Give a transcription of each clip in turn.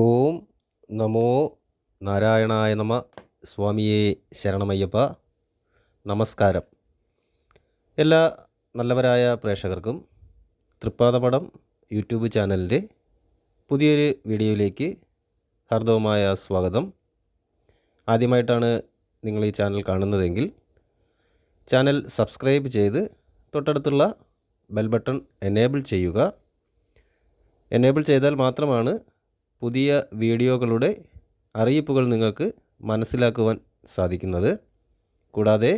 ഓം നമോ നാരായണായ നമ. സ്വാമിയെ ശരണമയ്യപ്പ. നമസ്കാരം. എല്ലാ നല്ലവരായ പ്രേക്ഷകർക്കും തൃപ്പാദപടം യൂട്യൂബ് ചാനലിന്റെ പുതിയൊരു വീഡിയോയിലേക്ക് ഹാർദവമായ സ്വാഗതം. ആദ്യമായിട്ടാണ് നിങ്ങൾ ഈ ചാനൽ കാണുന്നതെങ്കിൽ ചാനൽ സബ്സ്ക്രൈബ് ചെയ്ത് തൊട്ടടുത്തുള്ള ബെൽ ബട്ടൺ എനേബിൾ ചെയ്യുക. എനേബിൾ ചെയ്താൽ മാത്രമാണ് പുതിയ വീഡിയോകളുടെ അറിയിപ്പുകൾ നിങ്ങൾക്ക് മനസ്സിലാക്കുവാൻ സാധിക്കുന്നത്. കൂടാതെ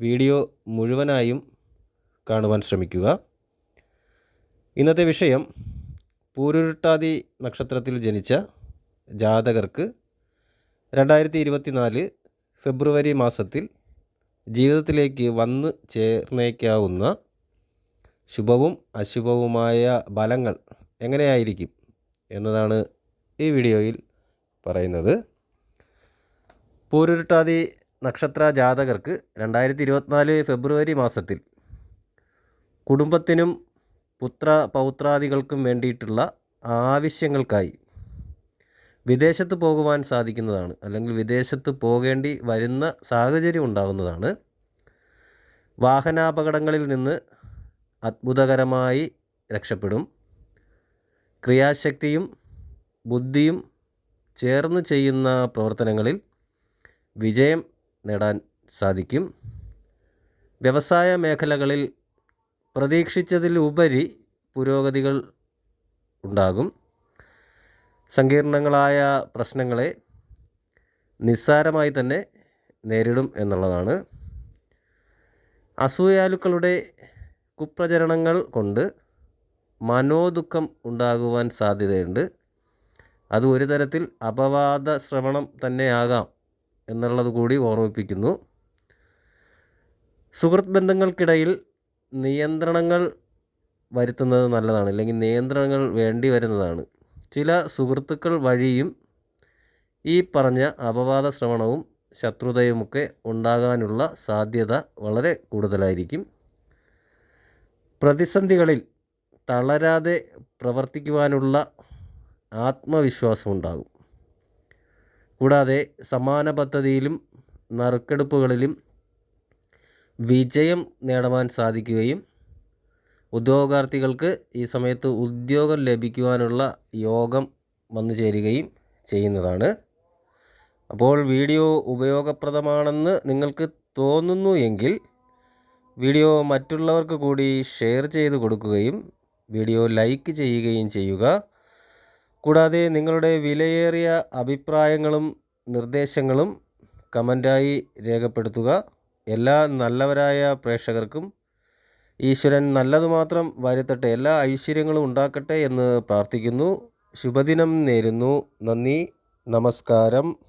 വീഡിയോ മുഴുവനായും കാണുവാൻ ശ്രമിക്കുക. ഇന്നത്തെ വിഷയം പൂരുരുട്ടാതി നക്ഷത്രത്തിൽ ജനിച്ച ജാതകർക്ക് രണ്ടായിരത്തി ഇരുപത്തിനാല് ഫെബ്രുവരി മാസത്തിൽ ജീവിതത്തിലേക്ക് വന്ന് ചേർന്നേക്കാവുന്ന ശുഭവും അശുഭവുമായ ഫലങ്ങൾ എങ്ങനെയായിരിക്കും? എന്നതാണ് ഈ വീഡിയോയിൽ പറയുന്നത്. പൂരുരുട്ടാതി നക്ഷത്ര ജാതകർക്ക് രണ്ടായിരത്തി ഇരുപത്തിനാല് ഫെബ്രുവരി മാസത്തിൽ കുടുംബത്തിനും പുത്ര പൗത്രാദികൾക്കും വേണ്ടിയിട്ടുള്ള ആവശ്യങ്ങൾക്കായി വിദേശത്ത് പോകുവാൻ സാധിക്കുന്നതാണ്. അല്ലെങ്കിൽ വിദേശത്ത് പോകേണ്ടി വരുന്ന സാഹചര്യം ഉണ്ടാകുന്നതാണ് വാഹനാപകടങ്ങളിൽ നിന്ന് അത്ഭുതകരമായി രക്ഷപ്പെടും. ക്രിയാശക്തിയും ബുദ്ധിയും ചേർന്ന് ചെയ്യുന്ന പ്രവർത്തനങ്ങളിൽ വിജയം നേടാൻ സാധിക്കും. വ്യവസായ മേഖലകളിൽ പ്രതീക്ഷിച്ചതിലുപരി പുരോഗതികൾ ഉണ്ടാകും. സങ്കീർണങ്ങളായ പ്രശ്നങ്ങളെ നിസ്സാരമായി തന്നെ നേരിടും എന്നുള്ളതാണ്. അസൂയാലുക്കളുടെ കുപ്രചരണങ്ങൾ കൊണ്ട് മനോദുഃഖം ഉണ്ടാകുവാൻ സാധ്യതയുണ്ട്. അത് ഒരു തരത്തിൽ അപവാദ ശ്രവണം തന്നെയാകാം എന്നുള്ളത് കൂടി ഓർമ്മിപ്പിക്കുന്നു. സുഹൃത്ത് ബന്ധങ്ങൾക്കിടയിൽ നിയന്ത്രണങ്ങൾ വരുത്തുന്നത് നല്ലതാണ് അല്ലെങ്കിൽ നിയന്ത്രണങ്ങൾ വേണ്ടി വരുന്നതാണ്. ചില സുഹൃത്തുക്കൾ വഴിയും ഈ പറഞ്ഞ അപവാദ ശ്രവണവും ശത്രുതയുമൊക്കെ ഉണ്ടാകാനുള്ള സാധ്യത വളരെ കൂടുതലായിരിക്കും. പ്രതിസന്ധികളിൽ തളരാതെ പ്രവർത്തിക്കുവാനുള്ള ആത്മവിശ്വാസം ഉണ്ടാകും കൂടാതെ സമാന പദ്ധതിയിലും നറുക്കെടുപ്പുകളിലും വിജയം നേടുവാൻ സാധിക്കുകയും ഉദ്യോഗാർത്ഥികൾക്ക് ഈ സമയത്ത് ഉദ്യോഗം ലഭിക്കുവാനുള്ള യോഗം വന്നു ചേരുകയും ചെയ്യുന്നതാണ്. അപ്പോൾ വീഡിയോ ഉപയോഗപ്രദമാണെന്ന് നിങ്ങൾക്ക് തോന്നുന്നു എങ്കിൽ വീഡിയോ മറ്റുള്ളവർക്ക് കൂടി ഷെയർ ചെയ്ത് കൊടുക്കുകയും വീഡിയോ ലൈക്ക് ചെയ്യുകയും ചെയ്യുക. കൂടാതെ നിങ്ങളുടെ വിലയേറിയ അഭിപ്രായങ്ങളും നിർദ്ദേശങ്ങളും കമന്റായി രേഖപ്പെടുത്തുക. എല്ലാ നല്ലവരായ പ്രേക്ഷകർക്കും ഈശ്വരൻ നല്ലത് മാത്രം വരുത്തട്ടെ എല്ലാ ഐശ്വര്യങ്ങളും ഉണ്ടാക്കട്ടെ എന്ന് പ്രാർത്ഥിക്കുന്നു. ശുഭദിനം നേരുന്നു. നന്ദി. നമസ്കാരം.